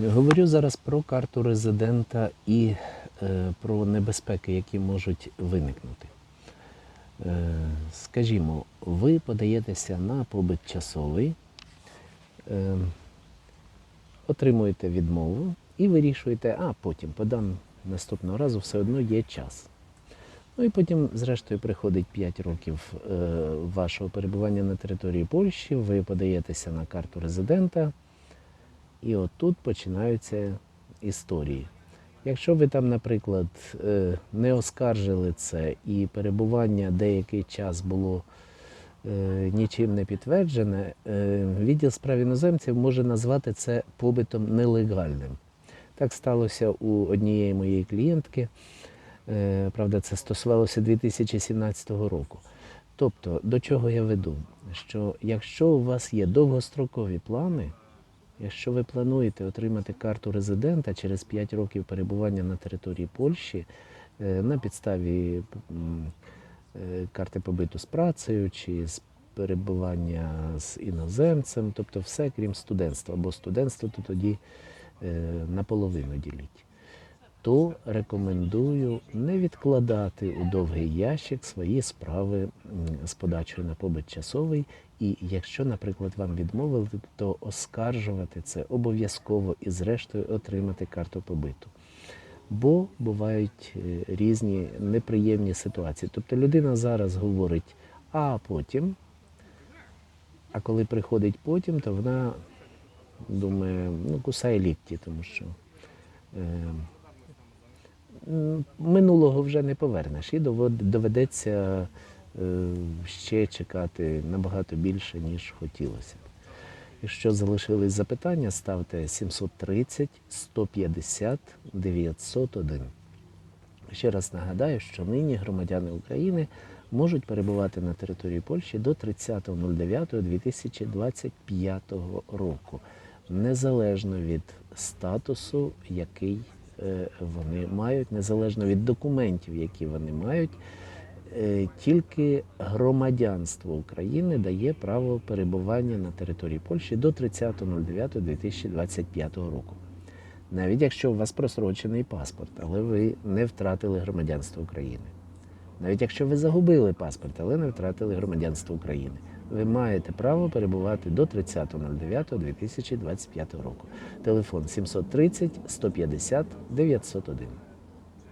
Говорю зараз про карту резидента і е, про небезпеки, які можуть виникнути. Е, скажімо, ви подаєтеся на побит часовий, е, отримуєте відмову і вирішуєте, а потім подам наступного разу все одно є час. Ну і потім, зрештою, приходить 5 років е, вашого перебування на території Польщі, ви подаєтеся на карту резидента, і отут починаються історії. Якщо ви там, наприклад, е, не оскаржили це і перебування деякий час було е, нічим не підтверджене, е, відділ справ іноземців може назвати це побитом нелегальним. Так сталося у однієї моєї клієнтки. Правда, це стосувалося 2017 року. Тобто, до чого я веду? Що якщо у вас є довгострокові плани, якщо ви плануєте отримати карту резидента через 5 років перебування на території Польщі е, на підставі е, карти побиту з працею чи з перебування з іноземцем, тобто все крім студентства, бо студентство то тоді е, наполовину діліть то рекомендую не відкладати у довгий ящик свої справи з подачою на побит часовий. І якщо, наприклад, вам відмовили, то оскаржувати це обов'язково і зрештою отримати карту побиту. Бо бувають е, різні неприємні ситуації. Тобто людина зараз говорить, а потім, а коли приходить потім, то вона думає, ну, кусає лікті, тому що. Е, минулого вже не повернеш і доведеться е, ще чекати набагато більше, ніж хотілося. Якщо залишились запитання, ставте 730 150 901. Ще раз нагадаю, що нині громадяни України можуть перебувати на території Польщі до 30.09.2025 року, незалежно від статусу, який вони мають, незалежно від документів, які вони мають. Е, Тільки громадянство України дає право перебування на території Польщі до 30.09.2025 року. Навіть якщо у вас просрочений паспорт, але ви не втратили громадянство України. Навіть якщо ви загубили паспорт, але не втратили громадянство України, ви маєте право перебувати до 30.09.2025 року. Телефон 730 150 901.